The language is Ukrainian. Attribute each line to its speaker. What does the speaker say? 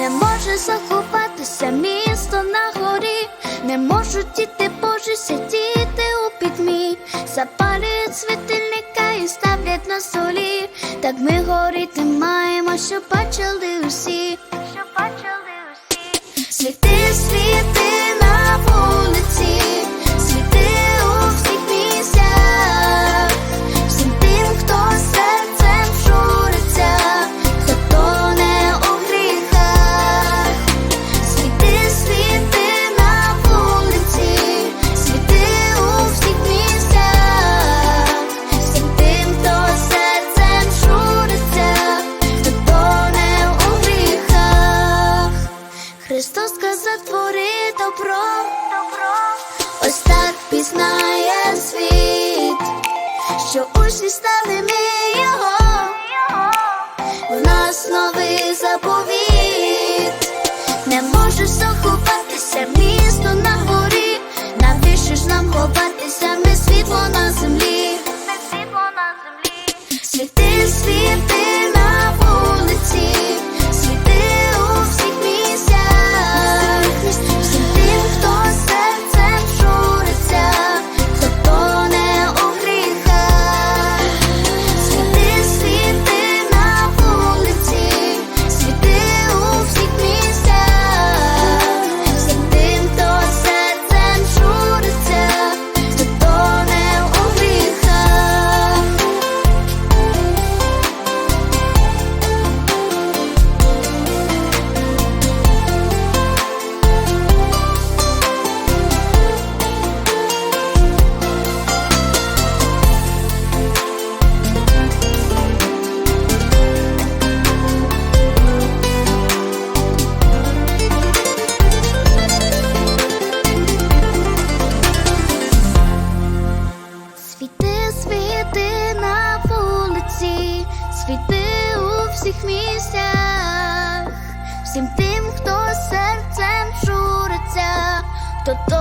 Speaker 1: не може заховатися місто на горі, не можуть діти Божі сидіти у пітьмі, запалюють світильника і ставлять на столі. Так ми горіти маємо, що бачили усі, що бачили усі. Світи, світи твори добро, добро. Ось так пізнає світ, що учні стали ми його, в нас новий заповіт. Не можеш заховатися місто на горі, навіщо ж нам ховатися, ми світло на землі, різних місцях, всім тим, хто серцем журиться, хто то.